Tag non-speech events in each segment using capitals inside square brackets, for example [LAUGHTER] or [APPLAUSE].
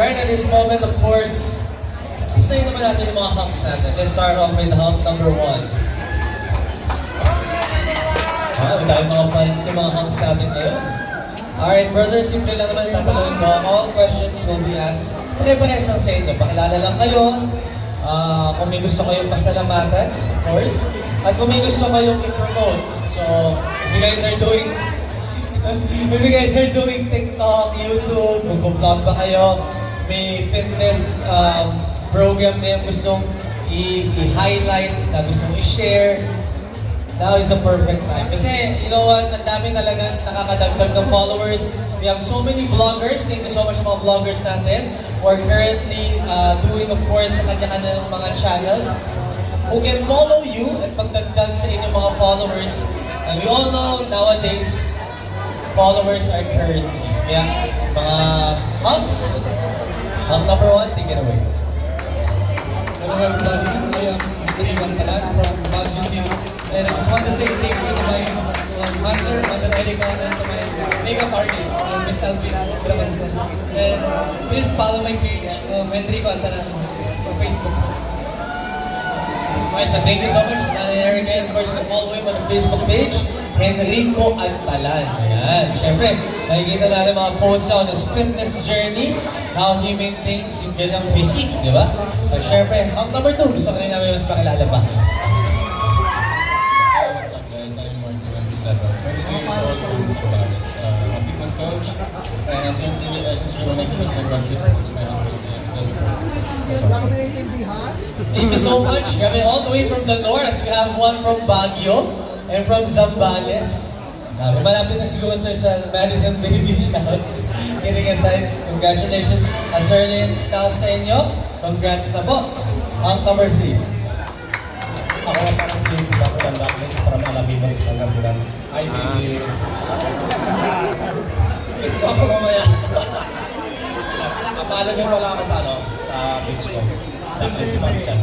right at this moment, of course, gusto naman natin yung mga hunks natin. Let's start off with hunk number one. Ah, may tayong mga fans yung mga hunks natin ngayon. Alright, brother, simple lang naman tatanungin ko. All questions will be asked. Pare-parehas lang sa inyo. Pakilala lang kayo. Ah, kung may gusto kayong pasalamatan, of course. At kung may gusto kayong i-promote. So, if you guys are doing [LAUGHS] if you guys are doing TikTok, YouTube, kung vlog pa kayo, may fitness um, program kayong gustong i- i-highlight, na gustong i-share, now is the perfect time. Kasi, you know what, ang dami talaga nakakadagdag ng followers. We have so many vloggers. Thank you so much mga vloggers natin. We're currently uh, doing, of course, sa kanya-kanya mga channels who can follow you at pagdagdag sa inyong mga followers. And we all know nowadays, followers are currencies. Kaya, mga hunks, hunk number one, take it away. Hello everybody, I am Andrei Bantalan from Baguio City. And I just want to say thank you to my um, mother, Mother Erica, and to my makeup artist, uh, Miss Elvis Brabanson. And please follow my page, um, Enrico Antalan, on Facebook. Okay, so thank you so much, Erica. And of course, you can follow him on the Facebook page, Henrico Agtalan. Ayan. Siyempre, nakikita natin mga posts on his fitness journey, how he maintains yung ganyang physique, di ba? At syempre, hunk number two, gusto ko rin namin mas makilala pa. What's up guys? I'm Martin Mendoza, 26 years old from Zambales. Uh, a fitness coach. And since, uh, since you're next was my graduate coach, my. Thank you so much. Kami all the way from the north. We have one from Baguio and from Zambales. Uh, malapit na siguro sir sa Madison Baby [LAUGHS] Shouts. Kidding aside, congratulations. Early as now sa inyo, congrats na po. Ang number three. Ako ang para sa si Basalan Darkness from Alaminos, Pangasinan. Ay, baby. Gusto ko ako mamaya. Papalo niyo pala ako sa ano, sa page ko. Darkness Sebastian.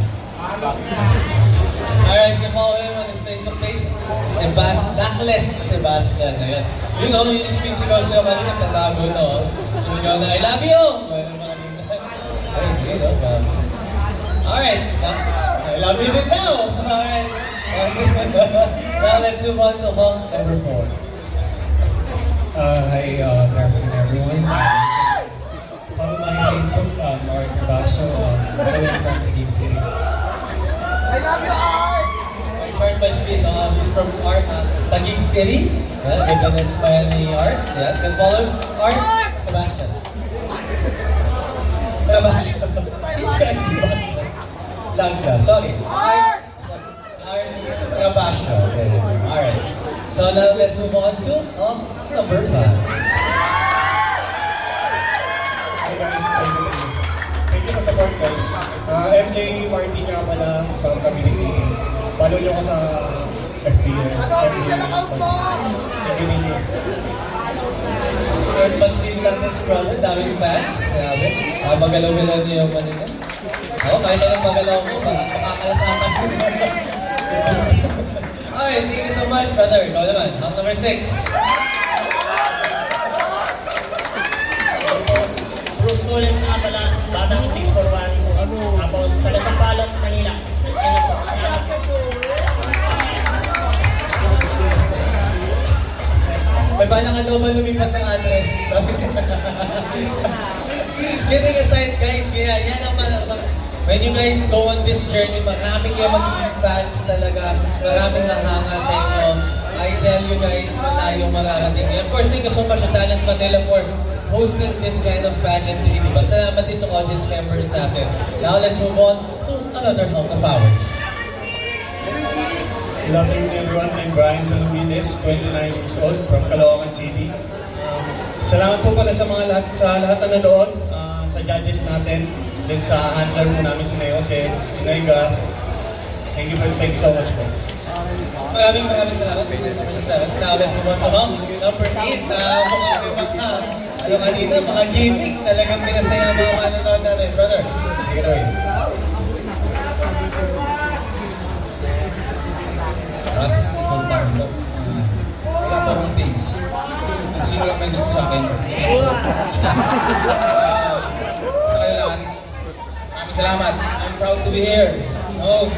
Alright, you can follow him on his Facebook page. Sebastian, Dackless Sebastian. Ayan. You know, yung sumisigaw siya kanina, tatago na. oh. Sumigaw na, I love you! Ano mga ganyan. Ay, hindi, no? Grabe. Alright, I love you din now! Alright. [LAUGHS] now let's move on to home number four. Uh, hi, uh, good everyone. Follow my Facebook, uh, Mark Basho, um, calling from Taguig City. By uh, he's from Art, uh, Taguig City. Yeah, ganda na smile ni Art. Yeah, can follow. Art, Sebastian. [LAUGHS] Sebastian. He's got Sebastian. Langga, sorry. Art! Art Sebastian. Okay, alright. So now let's move on to oh, number five. Hi guys, thank you. Thank you sa support guys. Uh, MJ Martin nga pala from Cavite City. Follow niyo ko sa FB. Ano official account mo? Thank you. Third pansin lang na si brother, daming fans. Grabe. Ah, magalaw-galaw niyo yung kanina. Ako, kahit anong magalaw ma- makakalasakan ko. Alright, [LAUGHS] thank you so much, brother. Ikaw naman, hunk number six. Bruce Mullins na pala, batang 641. Ba lumipat ng address? Kidding aside, guys, kaya yan ang mga... When you guys go on this journey, marami kayo magiging fans talaga. Maraming nanganga sa inyo. I tell you guys, malayo mararating. And of course, thank you so much to Talents Manila for hosting this kind of pageantry, di ba? Salamat din sa audience members natin. Now, let's move on to another hunk of ours. Good afternoon everyone, I'm Brian Salumines, 29 years old from Caloocan City. Um, salamat po pala sa mga lahat, sa lahat na nanood, uh, sa judges natin, din sa handler po namin si Neo, si Inayga. Thank you, thank you so much po. Maraming maraming salamat. Sir. Now, let's move on to hum number 8 na mga ibang na ano kanina, mga gimmick. Talagang pinasaya mga manonood natin. Brother, take it away. Ras Sultano. Wala pa akong tapes. Kung sino lang may gusto sa akin. Uh, [LAUGHS] sa salamat. I'm proud to be here. Oh.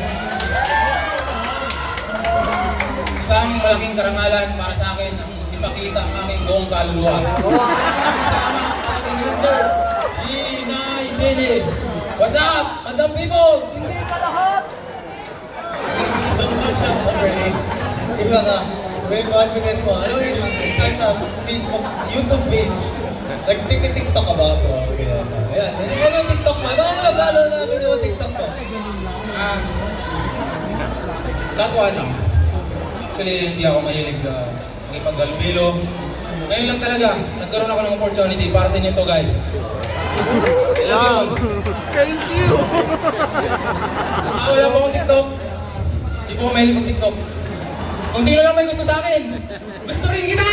Isang malaking karangalan para sa akin ang ipakita ang aking buong kaluluwa. Salamat sa aking leader, si Nay Dede. What's up, Madam People? Overlay. Iba ka, may confidence mo. Ano yung start na Facebook, YouTube page? Nag-tiktok ka ba, bro? Kaya, ayan. Ano yung TikTok mo? Baka follow namin yung TikTok mo. Ah, katuwa lang. Actually, hindi ako mahilig na makipaggalbilo. Ngayon lang talaga, nagkaroon ako ng opportunity para sa inyo to guys. You. Thank you! [LAUGHS] Wala pa akong TikTok. Hindi po ako mahilig mag TikTok. Kung sino lang may gusto sa akin, gusto rin kita!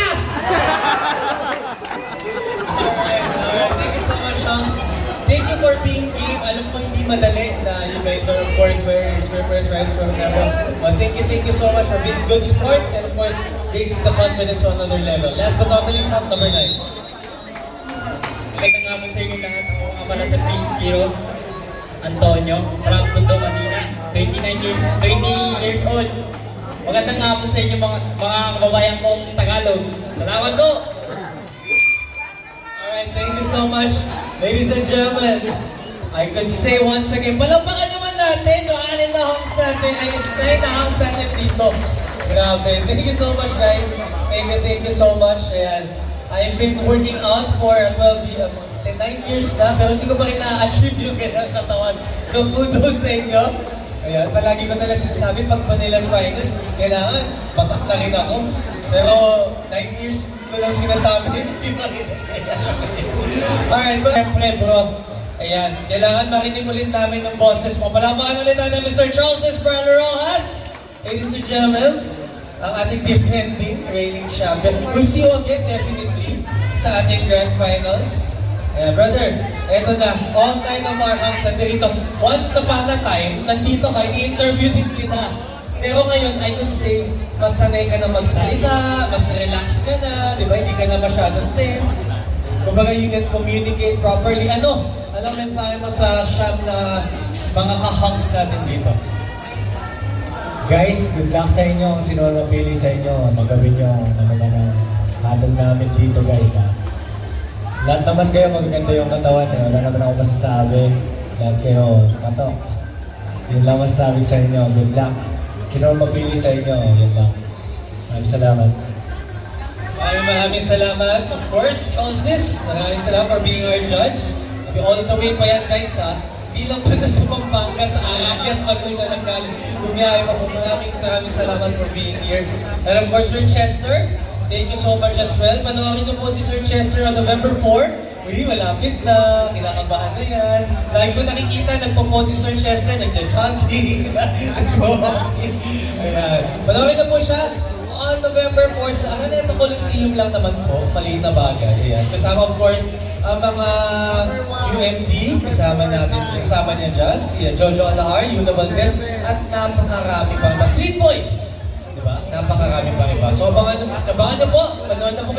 Thank you so much, Shams. Thank you for being game. Alam ko hindi madali na you guys are of course wearing swimmers right from camera. But thank you, thank you so much for being good sports and of course raising the confidence to another level. Last but not least, Ham, number 9. Magandang hapon sa inyo lahat. Ako nga pala sa Prince Giro Antonio, from Tondo, Manila. 29 years, 20 years old. Magandang hapon sa inyo mga, mga kababayan kong Tagalog. Salamat po! Alright, thank you so much. Ladies and gentlemen, I could say once again, palampakan naman natin yung anin na homes natin, ay stay na homes natin dito. Grabe. Thank you so much, guys. Thank you, thank you so much. Ayan. I've been working out for 12 years, 9 years na, pero hindi ko pa rin na-achieve yung ganyan katawan. So, kudos sa inyo. Ayan, palagi ko nalang sinasabi, pag Manila Spiders, kailangan, batak na rin ako. Pero, 9 years ko lang sinasabi, [LAUGHS] hindi pa rin. Alright, but siyempre bro, ayan, kailangan marinig ulit namin ng boses mo. Palapakan ulit natin Mr. Charles Esparlo Rojas. Ladies and gentlemen, ang ating defending reigning champion. We'll see you again definitely sa ating grand finals. Ayan, brother, eto na, all nine of our house nandito. Once upon a time, nandito ka, i-interview din kita. Pero ngayon, I could say, mas sanay ka na magsalita, mas relax ka na, di ba? Hindi ka na masyadong tense. Kumbaga, you can communicate properly. Ano? Anong mensahe mo sa shop na mga ka-hunks natin dito? Guys, good luck sa inyo sino ang napili sa inyo. Magawin nyo ano ang hatol namin dito guys ha. Lahat naman kayo magaganda yung katawan eh. Wala naman ako masasabi. Lahat kayo katok. Yun lang masasabi sa inyo. Good luck. Sino ang mapili sa inyo, yun lang. Maraming salamat. Maraming maraming salamat. Of course, Francis, maraming salamat for being our judge. All the way pa yan guys ha. Di lang ito sa Pampanga, sa Arayan pa po siya nanggaling. Bumiyahe pa po. Maraming maraming salamat for being here. And of course, Sir Chester, thank you so much as well. Panoorin niyo po si Sir Chester on November 4. Uy, malapit na. Kinakabahan na yan. Lagi ko nakikita, nagpo-post si Sir Chester, nagja-jogging. [LAUGHS] Ayan. Panoorin na po siya on November 4 sa ano Coliseum lang naman po, maliit na bagay. Ayan. Kasama of course, ang mga UMD, kasama natin, kasama niya dyan, si Jojo Alahar, Yuna Valdez, at napakarami pa. Mga Street Boys! Napakarami pa iba. So, abangan, abangan niyo po, panood na po kayo.